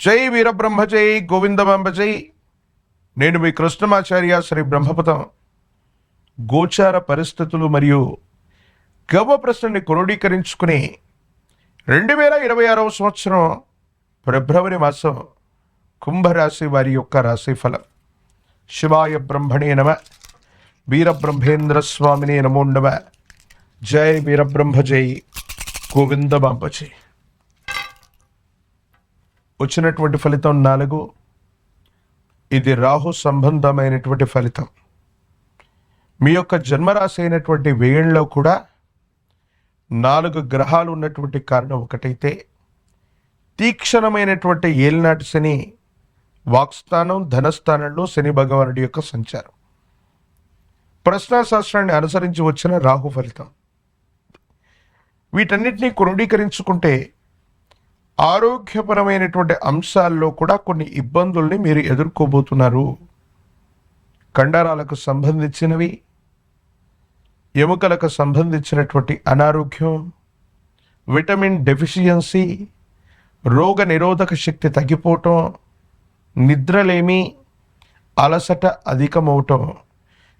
జై వీరబ్రహ్మజై గోవింద గోవిందమాంబ నేను మీ కృష్ణమాచార్య శ్రీ బ్రహ్మపదం గోచార పరిస్థితులు మరియు గవ ప్రశ్నని క్రోడీకరించుకుని రెండు వేల ఇరవై ఆరవ సంవత్సరం ఫిబ్రవరి మాసం కుంభరాశి వారి యొక్క రాశిఫలం. శివాయ బ్రహ్మణే నమ. వీరబ్రహ్మేంద్ర స్వామినే నమో నమ. జై వీరబ్రహ్మజై గోవింద గోవిందమాంబ వచ్చినటువంటి ఫలితం నాలుగు. ఇది రాహు సంబంధమైనటువంటి ఫలితం. మీ యొక్క జన్మరాశి అయినటువంటి వేయంలో కూడా నాలుగు గ్రహాలు ఉన్నటువంటి కారణం ఒకటైతే తీక్షణమైనటువంటి ఏలినాటి శని వాక్స్థానం ధనస్థానంలో శని భగవానుడి యొక్క సంచారం. ప్రశ్నాశాస్త్రాన్ని అనుసరించి వచ్చిన రాహు ఫలితం. వీటన్నిటినీ క్రోడీకరించుకుంటే ఆరోగ్యపరమైనటువంటి అంశాల్లో కూడా కొన్ని ఇబ్బందుల్ని మీరు ఎదుర్కోబోతున్నారు. కండరాలకు సంబంధించినవి ఎముకలకు సంబంధించినటువంటి అనారోగ్యం విటమిన్ డెఫిషియన్సీ రోగ నిరోధక శక్తి తగ్గిపోవటం నిద్రలేమి అలసట అధికమవటం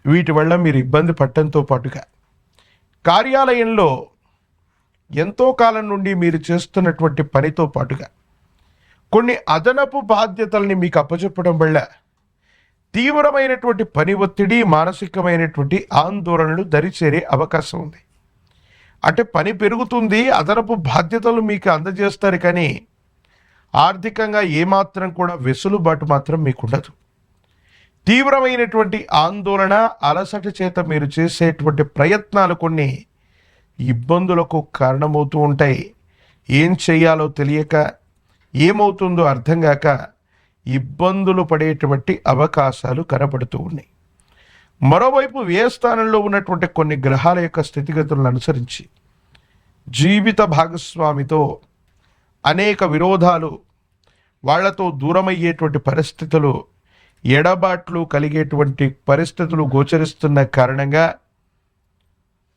వీటి వల్ల మీరు ఇబ్బంది పడటంతో పాటుగా. కార్యాలయంలో ఎంతో కాలం నుండి మీరు చేస్తున్నటువంటి పనితో పాటుగా కొన్ని అదనపు బాధ్యతల్ని మీకు అప్పచెప్పడం వల్ల తీవ్రమైనటువంటి పని ఒత్తిడి మానసికమైనటువంటి ఆందోళనలు దరిచేరే అవకాశం ఉంది. అంటే పని పెరుగుతుంది అదనపు బాధ్యతలు మీకు అందజేస్తారు కానీ ఆర్థికంగా ఏమాత్రం కూడా వెసులుబాటు మాత్రం మీకు ఉండదు. తీవ్రమైనటువంటి ఆందోళన అలసట చేత మీరు చేసేటువంటి ప్రయత్నాలు కొన్ని ఇబ్బందులకు కారణమవుతూ ఉంటాయి. ఏం చేయాలో తెలియక ఏమవుతుందో అర్థం కాక ఇబ్బందులు పడేటువంటి అవకాశాలు కనపడుతూ ఉన్నాయి. మరోవైపు వ్యయ స్థానంలో ఉన్నటువంటి కొన్ని గ్రహాల యొక్క స్థితిగతులను అనుసరించి జీవిత భాగస్వామితో అనేక విరోధాలు వాళ్ళతో దూరమయ్యేటువంటి పరిస్థితులు ఎడబాట్లు కలిగేటువంటి పరిస్థితులు గోచరిస్తున్న కారణంగా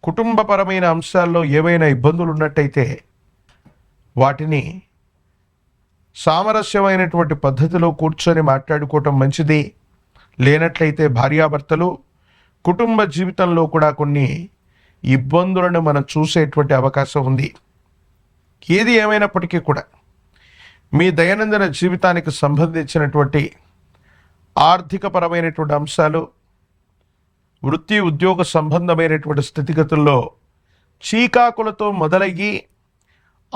కుటుంబపరమైన అంశాల్లో ఏవైనా ఇబ్బందులు ఉన్నట్టయితే వాటిని సామరస్యమైనటువంటి పద్ధతిలో కూర్చొని మాట్లాడుకోవటం మంచిది. లేనట్లయితే భార్యాభర్తలు కుటుంబ జీవితంలో కూడా కొన్ని ఇబ్బందులను మనం చూసేటువంటి అవకాశం ఉంది. ఏది ఏమైనప్పటికీ కూడా మీ దైనందిన జీవితానికి సంబంధించినటువంటి ఆర్థికపరమైనటువంటి అంశాలు వృత్తి ఉద్యోగ సంబంధమైనటువంటి స్థితిగతుల్లో చీకాకులతో మొదలయ్యి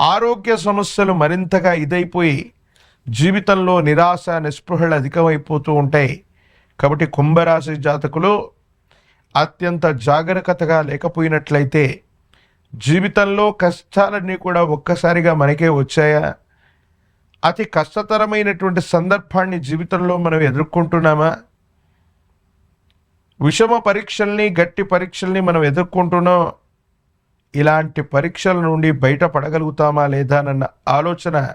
ఆరోగ్య సమస్యలు మరింతగా ఇదైపోయి జీవితంలో నిరాశ నిస్పృహలు అధికమైపోతూ ఉంటాయి. కాబట్టి కుంభరాశి జాతకులు అత్యంత జాగరూకతగా లేకపోయినట్లయితే జీవితంలో కష్టాలన్నీ కూడా ఒక్కసారిగా మనకే వచ్చాయా? అతి కష్టతరమైనటువంటి సందర్భాన్ని జీవితంలో మనం ఎదుర్కొంటున్నామా? విషమ పరీక్షల్ని గట్టి పరీక్షల్ని మనం ఎదుర్కొంటున్నాం. ఇలాంటి పరీక్షల నుండి బయటపడగలుగుతామా లేదా అన్న ఆలోచన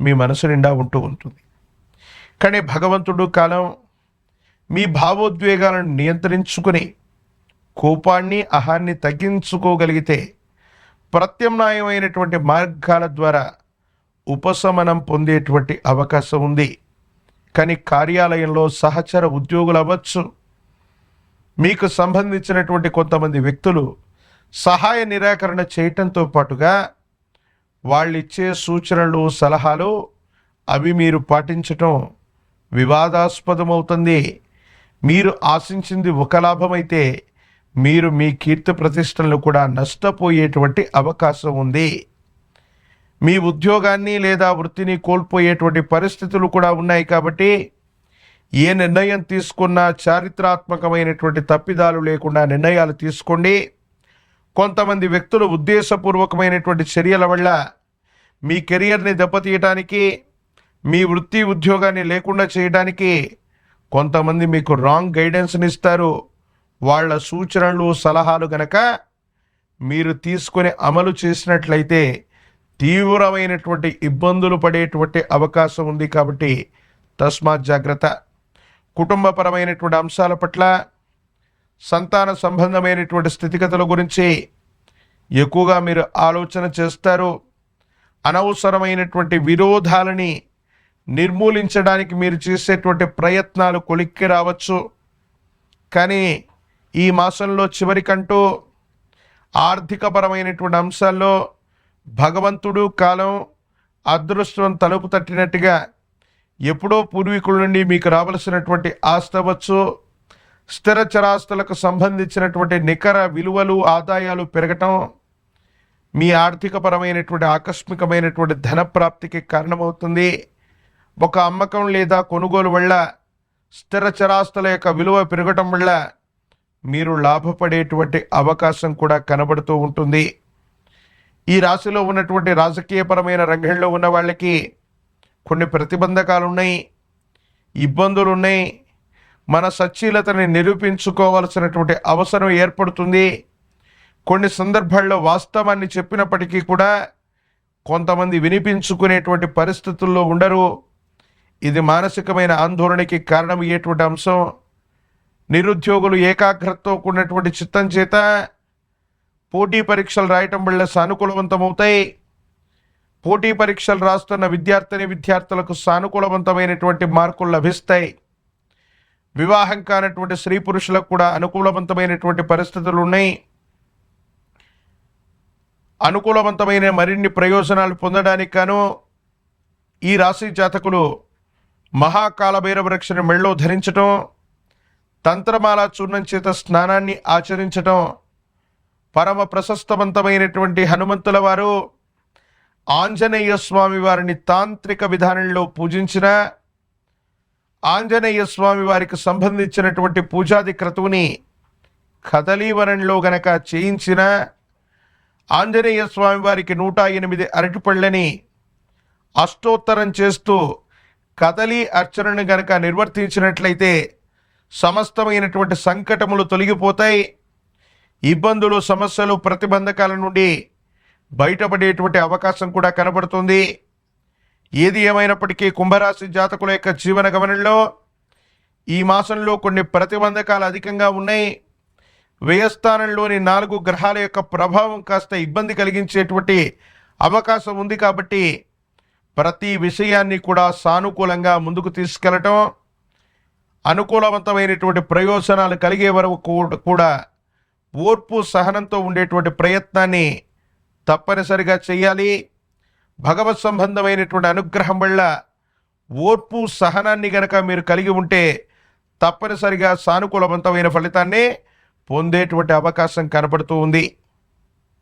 మీ మనసు నిండా ఉంటూ ఉంటుంది. కానీ భగవంతుడు కాలం మీ భావోద్వేగాలను నియంత్రించుకుని కోపాన్ని అహాన్ని తగ్గించుకోగలిగితే ప్రత్యామ్నాయమైనటువంటి మార్గాల ద్వారా ఉపశమనం పొందేటువంటి అవకాశం ఉంది. కానీ కార్యాలయంలో సహచర ఉద్యోగులు అవ్వచ్చు. మీకు సంబంధించినటువంటి కొంతమంది వ్యక్తులు సహాయ నిరాకరణ చేయటంతో పాటుగా వాళ్ళు ఇచ్చే సూచనలు సలహాలు అవి మీరు పాటించటం వివాదాస్పదమవుతుంది. మీరు ఆశించింది ఒక లాభమైతే మీరు మీ కీర్తి ప్రతిష్టలు కూడా నష్టపోయేటువంటి అవకాశం ఉంది. మీ ఉద్యోగాన్ని లేదా వృత్తిని కోల్పోయేటువంటి పరిస్థితులు కూడా ఉన్నాయి కాబట్టి ఏ నిర్ణయం తీసుకున్నా చారిత్రాత్మకమైనటువంటి తప్పిదాలు లేకుండా నిర్ణయాలు తీసుకోండి. కొంతమంది వ్యక్తులు ఉద్దేశపూర్వకమైనటువంటి చర్యల వల్ల మీ కెరియర్ని దెబ్బతీయటానికి మీ వృత్తి ఉద్యోగాన్ని లేకుండా చేయడానికి కొంతమంది మీకు రాంగ్ గైడెన్స్ని ఇస్తారు. వాళ్ళ సూచనలు సలహాలు గనక మీరు తీసుకొని అమలు చేసినట్లయితే తీవ్రమైనటువంటి ఇబ్బందులు పడేటువంటి అవకాశం ఉంది కాబట్టి తస్మాత్ జాగ్రత్త. కుటుంబపరమైనటువంటి అంశాల పట్ల సంతాన సంబంధమైనటువంటి స్థితిగతుల గురించి ఎక్కువగా మీరు ఆలోచన చేస్తారు. అనవసరమైనటువంటి విరోధాలని నిర్మూలించడానికి మీరు చేసేటువంటి ప్రయత్నాలు కొలిక్కి రావచ్చు. కానీ ఈ మాసంలో చివరికంటూ ఆర్థికపరమైనటువంటి అంశాల్లో భగవంతుడు కాలం అదృష్టం తలుపు తట్టినట్టుగా ఎప్పుడో పూర్వీకుల నుండి మీకు రావలసినటువంటి ఆస్తి అవ్వచ్చు స్థిర చరాస్తులకు సంబంధించినటువంటి నికర విలువలు ఆదాయాలు పెరగటం మీ ఆర్థికపరమైనటువంటి ఆకస్మికమైనటువంటి ధన ప్రాప్తికి కారణమవుతుంది. ఒక అమ్మకం లేదా కొనుగోలు వల్ల స్థిర చరాస్తుల యొక్క విలువ పెరగటం వల్ల మీరు లాభపడేటువంటి అవకాశం కూడా కనబడుతూ ఉంటుంది. ఈ రాశిలో ఉన్నటువంటి రాజకీయపరమైన రంగంలో ఉన్న వాళ్ళకి కొన్ని ప్రతిబంధకాలు ఉన్నాయి ఇబ్బందులు ఉన్నాయి మన సచ్చీలతని నిరూపించుకోవాల్సినటువంటి అవసరం ఏర్పడుతుంది. కొన్ని సందర్భాల్లో వాస్తవాన్ని చెప్పినప్పటికీ కూడా కొంతమంది వినిపించుకునేటువంటి పరిస్థితుల్లో ఉండరు. ఇది మానసికమైన ఆందోళనకి కారణమయ్యేటువంటి అంశం. నిరుద్యోగులు ఏకాగ్రతతో కూడినటువంటి చిత్తం చేత పోటీ పరీక్షలు రాయటం వల్ల సానుకూలవంతమవుతాయి. పోటీ పరీక్షలు రాస్తున్న విద్యార్థిని విద్యార్థులకు సానుకూలవంతమైనటువంటి మార్కులు లభిస్తాయి. వివాహం కానటువంటి స్త్రీ పురుషులకు కూడా అనుకూలవంతమైనటువంటి పరిస్థితులు ఉన్నాయి. అనుకూలవంతమైన మరిన్ని ప్రయోజనాలు పొందడానికి గాను ఈ రాశి జాతకులు మహాకాల భైరవ రక్షణ మెళ్ళో ధరించటం తంత్రమాల చూర్ణం చేత స్నానాన్ని ఆచరించటం పరమ ప్రశస్తవంతమైనటువంటి హనుమంతుల వారు ఆంజనేయ స్వామి వారిని తాంత్రిక విధానంలో పూజించిన ఆంజనేయ స్వామి వారికి సంబంధించినటువంటి పూజాది క్రతువుని కదలీవనంలో గనక చేయించిన ఆంజనేయ స్వామి వారికి నూట ఎనిమిది అరటిపళ్ళని అష్టోత్తరం చేస్తూ కదలి అర్చనను గనక నిర్వర్తించినట్లయితే సమస్తమైనటువంటి సంకటములు తొలగిపోతాయి. ఇబ్బందులు సమస్యలు ప్రతిబంధకాల నుండి బయటపడేటువంటి అవకాశం కూడా కనబడుతుంది. ఏది ఏమైనప్పటికీ కుంభరాశి జాతకుల యొక్క జీవన గమనంలో ఈ మాసంలో కొన్ని ప్రతిబంధకాలు అధికంగా ఉన్నాయి. వ్యయస్థానంలోని నాలుగు గ్రహాల యొక్క ప్రభావం కాస్త ఇబ్బంది కలిగించేటువంటి అవకాశం ఉంది కాబట్టి ప్రతి విషయాన్ని కూడా సానుకూలంగా ముందుకు తీసుకెళ్ళటం అనుకూలవంతమైనటువంటి ప్రయోజనాలు కలిగే వరకు కూడా ఓర్పు సహనంతో ఉండేటువంటి ప్రయత్నాన్ని తప్పనిసరిగా చేయాలి భగవత్ సంబంధమైనటువంటి అనుగ్రహం వల్ల ఓర్పు సహనాన్ని గనక మీరు కలిగి ఉంటే తప్పనిసరిగా సానుకూలవంతమైన ఫలితాన్ని పొందేటువంటి అవకాశం కనపడుతూ ఉంది.